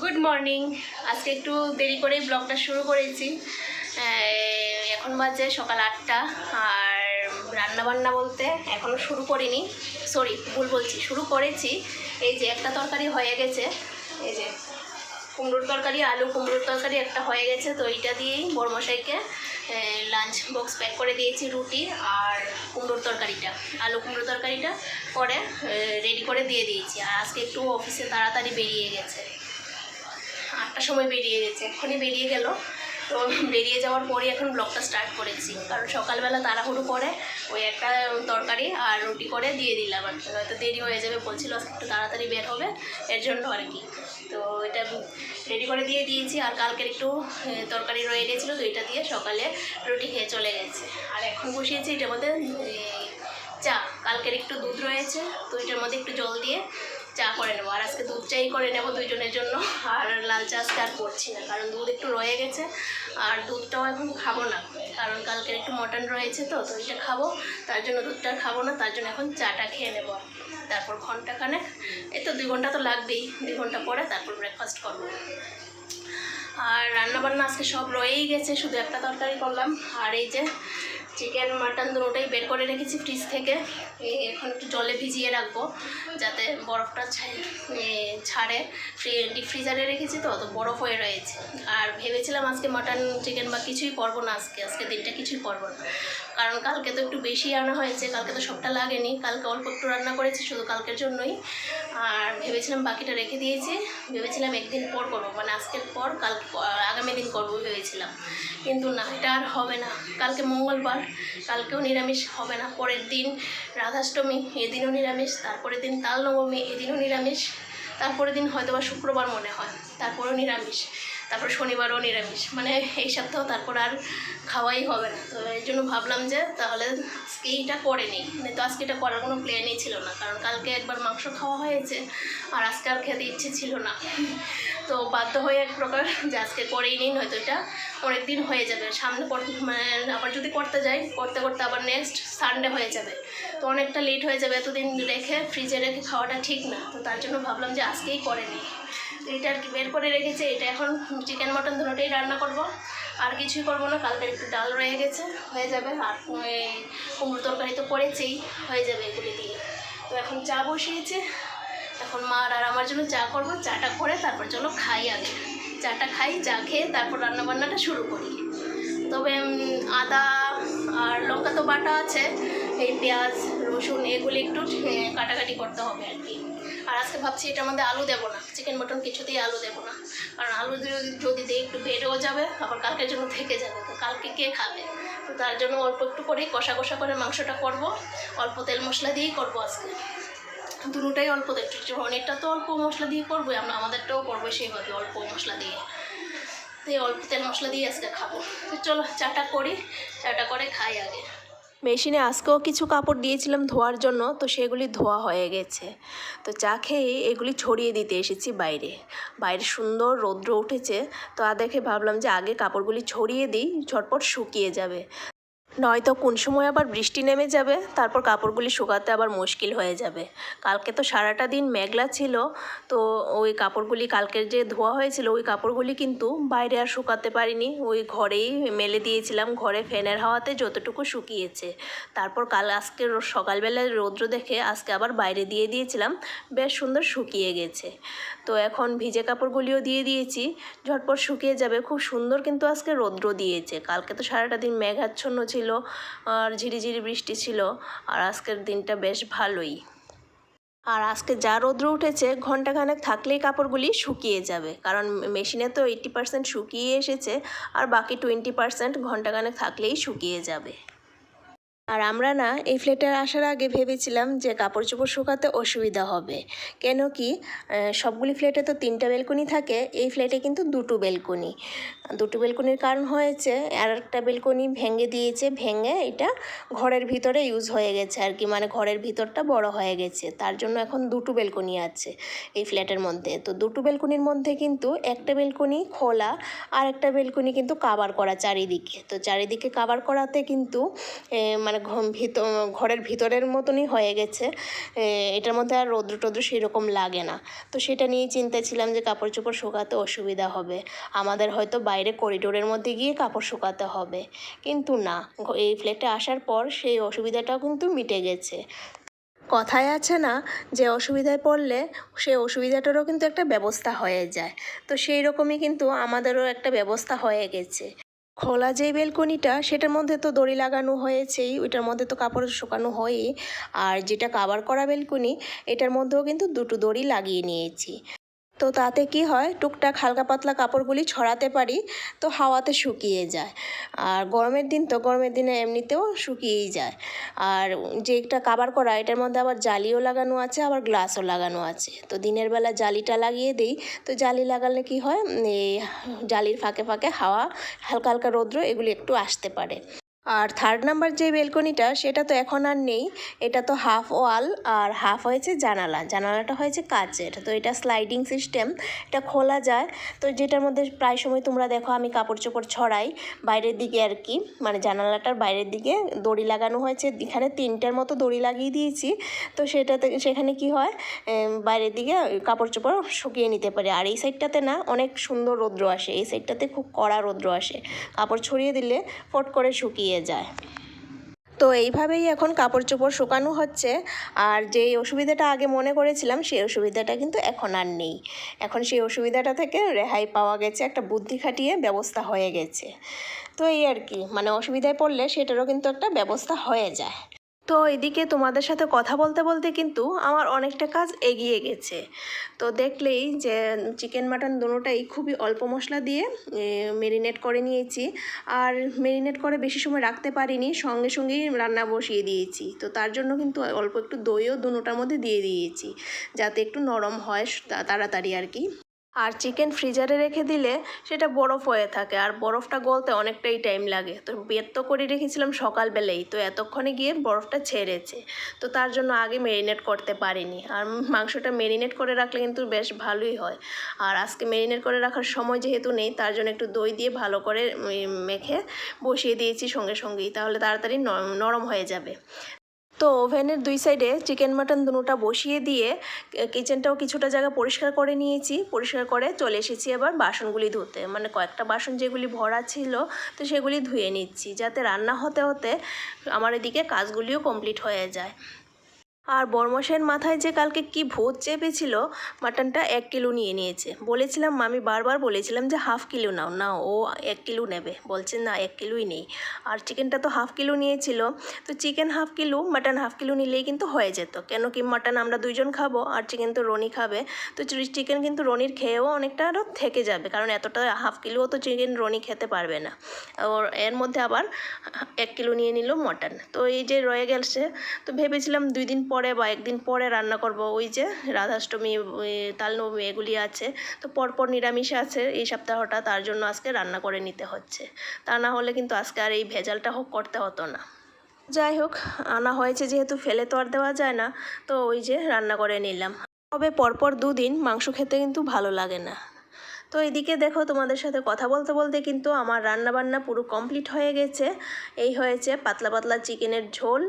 Good morning আজকে একটু দেরি করে ব্লগটা শুরু করেছি। এখন বাজে সকাল আটটা আর রান্না বান্না বলতে এখনও শুরু করিনি। সরি ভুল বলছি, শুরু করেছি। এই যে একটা তরকারি হয়ে গেছে। এই যে কুমড়োর তরকারি, আলু কুমড়োর তরকারি একটা হয়ে গেছে, তো এইটা দিয়েই বড়মশাইকে লাঞ্চ বক্স প্যাক করে দিয়েছি রুটি আর কুমড়োর তরকারিটা, আলু কুমড়োর তরকারিটা। করে রেডি করে দিয়ে দিয়েছি। আর আজকে একটু অফিসে তাড়াতাড়ি বেরিয়ে গেছে। আটটার সময় বেরিয়ে গেছে এক্ষুনি বেরিয়ে গেল। তো বেরিয়ে যাওয়ার পরে এখন ব্লগটা স্টার্ট করেছি। কারণ সকালবেলা তাড়াহুড়ো করে ওই একটা তরকারি আর রুটি করে দিয়ে দিলাম আর হয়তো দেরি হয়ে যাবে, বলছিল আজকে একটু তাড়াতাড়ি বের হবে, এর জন্য আর কি। তো এটা রেডি করে দিয়ে দিয়েছি আর কালকের একটু তরকারি রয়ে গেছিল তো এটা দিয়ে সকালে রুটি খেয়ে চলে গেছে। আর এখন বসিয়েছি এটার মধ্যে চা। কালকের একটু দুধ রয়েছে, তো এটার মধ্যে একটু জল দিয়ে চা করে নেব। আর আজকে দুধ চাই করে নেব দুইজনের জন্য। আর লাল চা আজকে আর করছি না, কারণ দুধ একটু রয়ে গেছে। আর দুধটাও এখন খাব না, কারণ কালকের একটু মটন রয়েছে তো তো এটা খাব। তার জন্য দুধটা খাব না, তার জন্য এখন চাটা খেয়ে নেব। তারপর ঘন্টাখানেক, এই তো দুই ঘণ্টা তো লাগবেই, দুই ঘণ্টা পরে তারপর ব্রেকফাস্ট করব। আর রান্নাবান্না আজকে সব রয়েই গেছে, শুধু একটা তরকারি করলাম। আর এই যে চিকেন, মাটন দুটোই বের করে রেখেছি ফ্রিজ থেকে। এখন একটু জলে ভিজিয়ে রাখব, যাতে বরফটা ছাড়ে। ফ্রি ডিপ ফ্রিজারে রেখেছি তো তো বরফ হয়ে রয়েছে। আর ভেবেছিলাম আজকে মাটন, চিকেন বা কিছুই করব না আজকে। আজকে দিনটা কিছুই করব না। কারণ কালকে তো একটু বেশি আনা হয়েছে, কালকে তো সবটা লাগেনি। কালকে অল্প একটু রান্না করেছি, শুধু কালকের জন্যই। আর ভেবেছিলাম বাকিটা রেখে দিয়েছে। ভেবেছিলাম একদিন পর করব মানে আজকের পর কাল আগামী দিন করব ভেবেছিলাম। কিন্তু না, এটা আর হবে না। কালকে মঙ্গলবার, কালকেও নিরামিষ হবে না। পরের দিন রাধাষ্টমী, এদিনও নিরামিষ, তারপরের দিন তাল নবমী এদিনও নিরামিষ, তারপরের দিন হয়তো বা শুক্রবার মনে হয়, তারপরেও নিরামিষ। তারপর শনিবারও নিরামিষ। মানে এই সপ্তাহ তারপর আর খাওয়াই হবে না। তো এই জন্য ভাবলাম যে তাহলে আজকে এইটা করে নিই। মানে তো আজকে এটা করার কোনো প্ল্যানই ছিল না। কারণ কালকে একবার মাংস খাওয়া হয়েছে আর আজকে আর খেতে ইচ্ছে ছিল না। তো বাধ্য হয়ে এক প্রকার যে আজকে করেই নিন হয়তো এটা। অনেক দিন হয়ে যাবে। সামনে মানে আবার যদি করতে যাই, করতে করতে আবার নেক্সট সানডে হয়ে যাবে। তো অনেকটা লেট হয়ে যাবে এতদিন রেখে ফ্রিজে রেখে খাওয়াটা ঠিক না। তো তার জন্য ভাবলাম যে আজকেই করে নিই। তো এটা আর কি, বের করে রেখেছে। এটা এখন চিকেন মটন দুটোই রান্না করব। আর কিছুই করব না। কালকে একটু ডাল রয়ে গেছে, হয়ে যাবে। আর কুমড়ো তরকারি তো করেছেই, হয়ে যাবে এগুলি দিয়ে। তো এখন চা বসিয়েছে। এখন মার আর আমার জন্য চা করব, চাটা করে তারপর চলো খাই আগে। চাটা খাই, চা খেয়ে তারপর রান্নাবান্নাটা শুরু করি। তবে আদা আর লঙ্কা তো বাটা আছে, এই পেঁয়াজ, রসুন এগুলি একটু কাটাকাটি করতে হবে আর কি। আর আজকে ভাবছি এটার মধ্যে আলু দেবো না চিকেন মটন কিছুতেই আলু দেবো না। কারণ আলু যদি- দিই একটু বেড়েও যাবে, আবার কালকের জন্য থেকে যাবে, তো কালকে কে খাবে? তো তার জন্য অল্প একটু করেই কষা কষা করে মাংসটা করব, অল্প তেল মশলা দিয়েই করব আজকে। দুটোটাই অল্প একটু তো অল্প মশলা দিয়ে করবোই, আমরা আমাদেরটাও করব সেইভাবে অল্প মশলা দিয়ে। তো অল্প তেল মশলা দিয়ে আজকে খাব। তো চলো, চাটা করি, চাটা করে খাই আগে। মেশিনে আজকেও কিছু কাপড় দিয়েছিলাম ধোয়ার জন্য, তো সেগুলি ধোয়া হয়ে গেছে। তো চা খেয়ে এগুলি ছড়িয়ে দিতে এসেছি বাইরে। বাইরে সুন্দর রৌদ্র উঠেছে, তো আর দেখে ভাবলাম যে আগে কাপড়গুলি ছড়িয়ে দিই, ঝটপট শুকিয়ে যাবে। নয়তো কোন সময় আবার বৃষ্টি নেমে যাবে, তারপর কাপড়গুলি শুকাতে আবার মুশকিল হয়ে যাবে। কালকে তো সারাটা দিন মেঘলা ছিল, তো ওই কাপড়গুলি কালকের যে ধোয়া হয়েছিল, ওই কাপড়গুলি কিন্তু বাইরে আর শুকাতে পারিনি। ওই ঘরেই মেলে দিয়েছিলাম, ঘরে ফ্যানের হাওয়াতে যতটুকু শুকিয়েছে। তারপর কাল আজকে সকালবেলায় রৌদ্র দেখে আজকে আবার বাইরে দিয়ে দিয়েছিলাম, বেশ সুন্দর শুকিয়ে গেছে। তো এখন ভিজে কাপড়গুলিও দিয়ে দিয়েছি। ঝটপট শুকিয়ে যাবে। খুব সুন্দর কিন্তু আজকে রৌদ্র দিয়েছে। কালকে তো সারাটা দিন মেঘাচ্ছন্ন ছিল আর ঝিরিঝিরি বৃষ্টি ছিল। আর আজকের দিনটা বেশ ভালোই। আর আজকে যা রৌদ্র উঠেছে ঘন্টাখানেক থাকলেই কাপড়গুলি শুকিয়ে যাবে। কারণ মেশিনে তো এইট্টি পার্সেন্ট শুকিয়ে এসেছে। আর বাকি টোয়েন্টি পার্সেন্ট ঘন্টাখানেক থাকলেই শুকিয়ে যাবে। আর আমরা না এই ফ্ল্যাটে আসার আগে ভেবেছিলাম যে কাপড় চোপড় শুকাতে অসুবিধা হবে। কেন কি সবগুলি ফ্ল্যাটে তো তিনটা বেলকনি থাকে, এই ফ্ল্যাটে কিন্তু দুটো বেলকনি দুটো বেলকনির কারণ হয়েছে আর একটা বেলকনি ভেঙে দিয়েছে, ভেঙে এটা ঘরের ভিতরে ইউজ হয়ে গেছে আর কি মানে ঘরের ভিতরটা বড় হয়ে গেছে। তার জন্য এখন দুটো বেলকনি আছে এই ফ্ল্যাটের মধ্যে। তো দুটো বেলকনির মধ্যে কিন্তু একটা বেলকনি খোলা আর একটা বেলকনি কিন্তু কাবার করা চারিদিকে। তো চারিদিকে কাবার করাতে কিন্তু মানে ভিতর, ঘরের ভিতরের মতনই হয়ে গেছে। এটার মধ্যে আর রৌদ্র টৌদ্র সেরকম লাগে না। তো সেটা নিয়েই চিন্তায় ছিলাম যে কাপড় চোপড় শুকাতে অসুবিধা হবে। আমাদের হয়তো বাইরে করিডোরের মধ্যে গিয়ে কাপড় শুকাতে হবে। কিন্তু না এই ফ্ল্যাটে আসার পর সেই অসুবিধাটাও কিন্তু মিটে গেছে। কথায় আছে না যে অসুবিধায় পড়লে সেই অসুবিধাটারও কিন্তু একটা ব্যবস্থা হয়ে যায়। তো সেই রকমই কিন্তু আমাদেরও একটা ব্যবস্থা হয়ে গেছে। খোলা যে বেলকনিটা, সেটার মধ্যে তো দড়ি লাগানো হয়েছেই, ওইটার মধ্যে তো কাপড় শুকানো হয়ই। আর যেটা কাবার করা বেলকনি, এটার মধ্যেও কিন্তু দুটো দড়ি লাগিয়ে নিয়েছি। তো তাতে কি হয়, টুকটাক হালকা পাতলা কাপড়গুলি ছড়াতে পারি, তো হাওয়াতে শুকিয়ে যায়। আর গরমের দিন তো গরমের দিনে এমনিতেও শুকিয়েই যায়। আর যে একটা কাবার করা এটার মধ্যে আবার জালিও লাগানো আছে, আবার গ্লাসও লাগানো আছে। তো দিনের বেলা জালিটা লাগিয়ে দিই, তো জালি লাগালে কি হয় জালির ফাঁকে ফাঁকে হাওয়া, হালকা হালকা রৌদ্র, এগুলি একটু আসতে পারে। আর থার্ড নাম্বার যে বেলকনিটা সেটা তো এখন আর নেই। এটা তো হাফ ওয়াল আর হাফ হয়েছে জানালা। জানালাটা হয়েছে কাচের তো এটা স্লাইডিং সিস্টেম এটা খোলা যায়। তো যেটার মধ্যে প্রায় সময় তোমরা দেখো আমি কাপড় চোপড় ছড়াই বাইরের দিকে আর কি। মানে জানালাটার বাইরের দিকে দড়ি লাগানো হয়েছে। এখানে তিনটার মতো দড়ি লাগিয়ে দিয়েছি। তো সেটাতে, সেখানে কি হয় বাইরের দিকে কাপড় চোপড় শুকিয়ে নিতে পারে। আর এই সাইডটাতে না অনেক সুন্দর রৌদ্র আসে। এই সাইডটাতে খুব কড়া রৌদ্র আসে। কাপড় ছড়িয়ে দিলে ফট করে শুকিয়ে যায়। তো এইভাবেই এখন কাপড় চোপড় শুকানো হচ্ছে। আর যেই অসুবিধাটা আগে মনে করেছিলাম, সেই অসুবিধাটা কিন্তু এখন আর নেই। এখন সেই অসুবিধাটা থেকে রেহাই পাওয়া গেছে, একটা বুদ্ধি খাটিয়ে ব্যবস্থা হয়ে গেছে। তো এই আর কি মানে অসুবিধায় পড়লে সেটারও কিন্তু একটা ব্যবস্থা হয়ে যায়। তো এদিকে তোমাদের সাথে কথা বলতে বলতে কিন্তু আমার অনেকটা কাজ এগিয়ে গেছে। তো দেখলেই যে চিকেন, মাটন দুটোটাই খুবই অল্প মশলা দিয়ে মেরিনেট করে নিয়েছি। আর মেরিনেট করে বেশি সময় রাখতে পারিনি, সঙ্গে সঙ্গেই রান্না বসিয়ে দিয়েছি। তো তার জন্য কিন্তু অল্প একটু দইও দুটোটার মধ্যে দিয়ে দিয়েছি, যাতে একটু নরম হয় তাড়াতাড়ি আর কি। আর চিকেন ফ্রিজারে রেখে দিলে সেটা বরফ হয়ে থাকে। আর বরফটা গলতে অনেকটাই টাইম লাগে। তো বের তো করে রেখেছিলাম সকালবেলাই তো এতক্ষণে গিয়ে বরফটা ছেড়েছে। তো তার জন্য আগে মেরিনেট করতে পারিনি। আর মাংসটা মেরিনেট করে রাখলে কিন্তু বেশ ভালোই হয়। আর আজকে মেরিনেট করে রাখার সময় যেহেতু নেই, তার জন্য একটু দই দিয়ে ভালো করে মেখে বসিয়ে দিয়েছি সঙ্গে সঙ্গেই। তাহলে তাড়াতাড়ি নরম হয়ে যাবে। তো ওভেনের দুই সাইডে চিকেন, মাটন দুটা বসিয়ে দিয়ে কিচেনটাও কিছুটা জায়গা পরিষ্কার করে নিয়েছি। পরিষ্কার করে চলে এসেছি আবার বাসনগুলি ধুতে। মানে কয়েকটা বাসন যেগুলি ভরা ছিল, তো সেগুলি ধুয়ে নিচ্ছি যাতে রান্না হতে হতে আমার এদিকে কাজগুলিও কমপ্লিট হয়ে যায়। আর বর্মশের মাথায় যে কালকে কি ভোজ চেপেছিল, মাটনটা এক কিলো নিয়ে নিয়েছে। বলেছিলাম আমি বারবার বলেছিলাম যে হাফ কিলো নাও। না, ও এক কিলো নেবে। বলছে না, এক কিলোই নেই। আর চিকেনটা তো হাফ কিলো নিয়েছিল। তো chicken half kilo, mutton half kilo নিলেই কিন্তু হয়ে যেত। কেন কি মাটন আমরা দুইজন খাব, আর চিকেন তো রনি খাবে। তো চিকেন কিন্তু রনির খেয়েও অনেকটা আরও থেকে যাবে, কারণ এতটা হাফ কিলোও তো চিকেন রনি খেতে পারবে না। ওর, এর মধ্যে আবার এক কিলো নিয়ে নিল মটন। তো এই যে রয়ে গেছে। তো ভেবেছিলাম দুই দিন পরে বা একদিন পরে রান্না করব, ওই যে রাধাষ্টমী তালনবমী এগুলি আছে। তো পরপর নিরামিষ আছে এই সপ্তাহটা, তার জন্য আজকে রান্না করে নিতে হচ্ছে। তা না হলে কিন্তু আজকে আর এই ভেজালটা হোক করতে হতো না। যাই হোক, আনা হয়েছে যেহেতু ফেলে তো আর দেওয়া যায় না, তো ওই যে রান্না করে নিলাম। তবে পরপর দুদিন মাংস খেতে কিন্তু ভালো লাগে না। তো এদিকে দেখো তোমাদের সাথে কথা বলতে বলতে কিন্তু আমার রান্না বান্না পুরো কমপ্লিট হয়ে গেছে। এই হয়েছে পাতলা পাতলা চিকেনের ঝোল।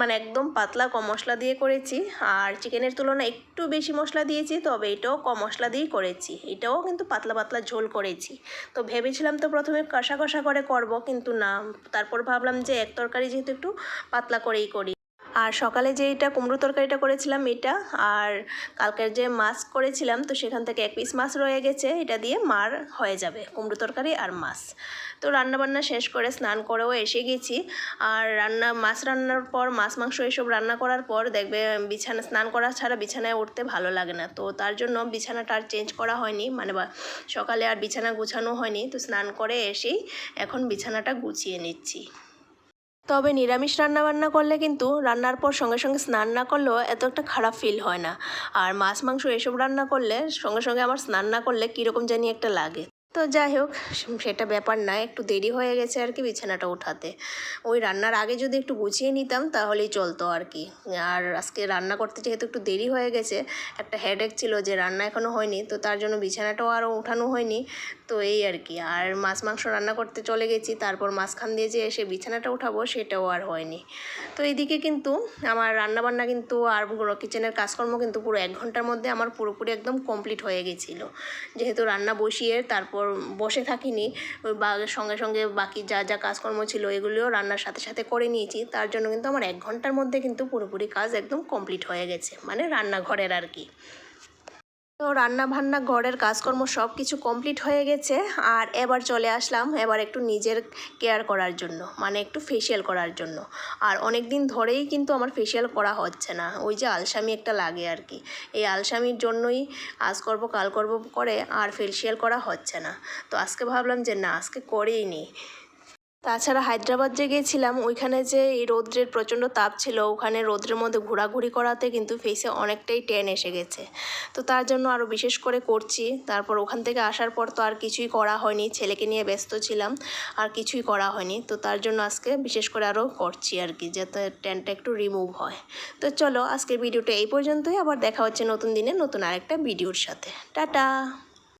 মানে একদম পাতলা কম মশলা দিয়ে করেছি। আর চিকেনের তুলনায় একটু বেশি মশলা দিয়েছি, তবে এটাও কম মশলা দিয়েই করেছি। এটাও কিন্তু পাতলা পাতলা ঝোল করেছি। তো ভেবেছিলাম তো প্রথমে কষা কষা করে করব, কিন্তু না। তারপর ভাবলাম যে এক তরকারি যেহেতু একটু পাতলা করেই করি। আর সকালে যে এটা কুমড়ো তরকারিটা করেছিলাম এটা, আর কালকের যে মাছ করেছিলাম, তো সেখান থেকে এক পিস মাছ রয়ে গেছে, এটা দিয়ে মার হয়ে যাবে, কুমড়ো তরকারি আর মাছ। তো রান্নাবান্না শেষ করে স্নান করেও এসে গেছি, আর রান্না, মাছ রান্নার পর, মাছ, মাংস এসব রান্না করার পর দেখবে বিছানা, স্নান করা ছাড়া বিছানায় উঠতে ভালো লাগে না। তো তার জন্য বিছানাটা আর চেঞ্জ করা হয়নি মানে সকালে আর বিছানা গুছানো হয়নি, তো স্নান করে এসেই এখন বিছানাটা গুছিয়ে নিচ্ছি। তবে নিরামিষ রান্না বান্না করলে কিন্তু রান্নার পর সঙ্গে সঙ্গে স্নান না করলেও এত একটা খারাপ ফিল হয় না। আর মাছ, মাংস এসব রান্না করলে সঙ্গে সঙ্গে আমার স্নান না করলে কীরকম জানি একটা লাগে। তো যাই হোক, সেটা ব্যাপার না, একটু দেরি হয়ে গেছে আর কি বিছানাটা ওঠাতে। ওই রান্নার আগে যদি একটু গুছিয়ে নিতাম, তাহলেই চলতো আর কি। আর আজকে রান্না করতে যেহেতু একটু দেরি হয়ে গেছে, একটা হেডেক ছিল যে রান্না এখনও হয়নি, তো তার জন্য বিছানাটাও আরও উঠানো হয়নি, তো এই আর কি। আর মাছ, মাংস রান্না করতে চলে গেছি, তারপর মাঝখান দিয়ে যে এসে বিছানাটা উঠাবো, সেটাও আর হয়নি। তো এইদিকে কিন্তু আমার রান্নাবান্না কিন্তু আর কিচেনের কাজকর্ম কিন্তু পুরো এক ঘণ্টার মধ্যে আমার পুরোপুরি একদম কমপ্লিট হয়ে গেছিল। যেহেতু রান্না বসিয়ে, তারপর বসে থাকিনি, বা সঙ্গে সঙ্গে বাকি যা যা কাজকর্ম ছিল এগুলিও রান্নার সাথে সাথে করে নিয়েছি। তার জন্য কিন্তু আমার এক ঘণ্টার মধ্যে কিন্তু পুরোপুরি কাজ একদম কমপ্লিট হয়ে গেছে মানে রান্নাঘরের আর কি। তো রান্না বান্না ঘরের কাজকর্ম সব কিছু কমপ্লিট হয়ে গেছে। আর এবার চলে আসলাম এবার একটু নিজের কেয়ার করার জন্য মানে একটু ফেসিয়াল করার জন্য। আর অনেক দিন ধরেই কিন্তু আমার ফেসিয়াল করা হচ্ছে না। ওই যে আলসামি একটা লাগে আর কি। এই আলসামির জন্যই আজ করব, কাল করব করে আর ফেসিয়াল করা হচ্ছে না। তো আজকে ভাবলাম যে না, আজকে করেই নিই তাছাড়া হায়দ্রাবাদ যে গিয়েছিলাম ওইখানে যে এই রৌদ্রের প্রচণ্ড তাপ ছিল, ওখানে রৌদ্রের মধ্যে ঘোরাঘুরি করাতে কিন্তু ফেসে অনেকটাই টেন এসে গেছে। তো তার জন্য আরও বিশেষ করে করছি। তারপর ওখান থেকে আসার পর তো আর কিছুই করা হয়নি। ছেলেকে নিয়ে ব্যস্ত ছিলাম, আর কিছুই করা হয়নি। তো তার জন্য আজকে বিশেষ করে আরও করছি আর কি, যাতে টেনটা একটু রিমুভ হয়। তো চলো, আজকের ভিডিওটা এই পর্যন্তই। আবার দেখা হচ্ছে নতুন দিনে নতুন আরেকটা ভিডিওর সাথে। টাটা!